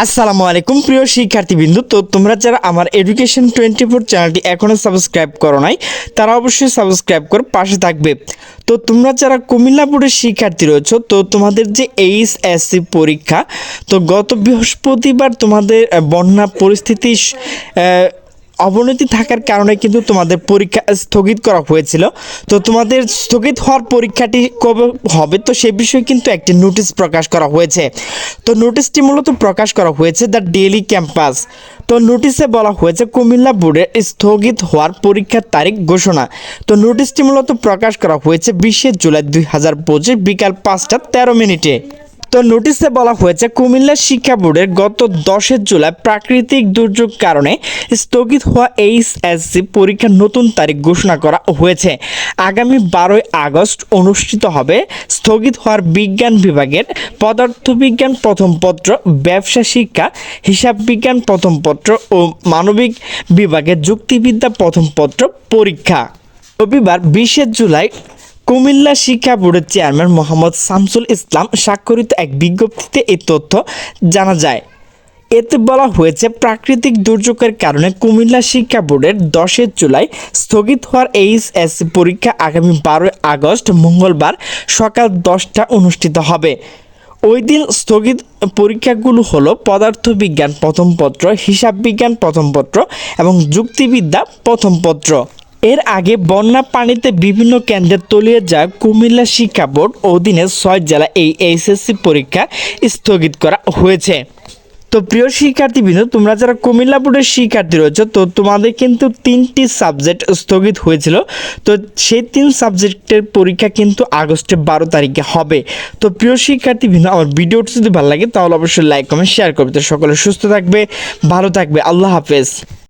আসসালামু আলাইকুম, প্রিয় শিক্ষার্থীবৃন্দ। তো তোমরা যারা আমার এডুকেশন টোয়েন্টি ফোর চ্যানেলটি এখনও সাবস্ক্রাইব করো নাই, তারা অবশ্যই সাবস্ক্রাইব করে পাশে থাকবে। তো তোমরা যারা কুমিল্লা বোর্ডের শিক্ষার্থী রয়েছো, তো তোমাদের যে এইচ এসসি পরীক্ষা, তো গত বৃহস্পতিবার তোমাদের বন্যা পরিস্থিতি অবনতি থাকার কারণে কিন্তু তোমাদের পরীক্ষা স্থগিত করা হয়েছিল। তো তোমাদের স্থগিত হওয়ার পরীক্ষাটি কবে হবে? তো সে বিষয়ে কিন্তু একটি নোটিশ প্রকাশ করা হয়েছে। তো নোটিশটি মূলত প্রকাশ করা হয়েছে দ্য ডেইলি ক্যাম্পাস। তো নোটিশে বলা হয়েছে, কুমিল্লা বোর্ডের স্থগিত হওয়ার পরীক্ষার তারিখ ঘোষণা। তো নোটিশটি মূলত প্রকাশ করা হয়েছে বিশে জুলাই দুই হাজার পঁচিশ বিকাল পাঁচটা তেরো মিনিটে। তো নোটিশে বলা হয়েছে, কুমিল্লা শিক্ষা বোর্ডের গত দশের জুলাই প্রাকৃতিক দুর্যোগ কারণে স্থগিত হওয়া এইচএসসি পরীক্ষার নতুন তারিখ ঘোষণা করা হয়েছে। আগামী বারোই আগস্ট অনুষ্ঠিত হবে স্থগিত হওয়ার বিজ্ঞান বিভাগের পদার্থবিজ্ঞান প্রথম পত্র, ব্যবসা শিক্ষা, হিসাব বিজ্ঞান প্রথম পত্র ও মানবিক বিভাগের যুক্তিবিদ্যা প্রথম পত্র পরীক্ষা। রবিবার বিশে জুলাই কুমিল্লা শিক্ষা বোর্ডের চেয়ারম্যান মোহাম্মদ শামসুল ইসলাম স্বাক্ষরিত এক বিজ্ঞপ্তিতে এই তথ্য জানা যায়। এতে বলা হয়েছে, প্রাকৃতিক দুর্যোগের কারণে কুমিল্লা শিক্ষা বোর্ডের দশের জুলাই স্থগিত হওয়ার এইচএসসি পরীক্ষা আগামী বারোই আগস্ট মঙ্গলবার সকাল দশটা অনুষ্ঠিত হবে। ওই দিন স্থগিত পরীক্ষাগুলো হলো পদার্থবিজ্ঞান প্রথম পত্র হিসাব বিজ্ঞান প্রথম পত্র এবং যুক্তিবিদ্যা প্রথম পত্র। এর আগে বন্যা পানিতে বিভিন্ন কেন্দ্রে তলিয়ে যায় কুমিল্লা শিক্ষা বোর্ড অধীনে ছয় জেলা এই এইচএসসি পরীক্ষা স্থগিত করা হয়েছে। তো প্রিয় শিক্ষার্থীবৃন্দ, তোমরা যারা কুমিল্লা বোর্ডের শিক্ষার্থী রয়েছে, তো তোমাদের কিন্তু তিনটি সাবজেক্ট স্থগিত হয়েছিল। তো সেই তিন সাবজেক্টের পরীক্ষা কিন্তু আগস্টের বারো তারিখে হবে। তো প্রিয় শিক্ষার্থীবৃন্দ, আমার ভিডিওটি যদি ভালো লাগে, তাহলে অবশ্যই লাইক, কমেন্ট, শেয়ার করবে। তো সকলে সুস্থ থাকবে, ভালো থাকবে। আল্লাহ হাফেজ।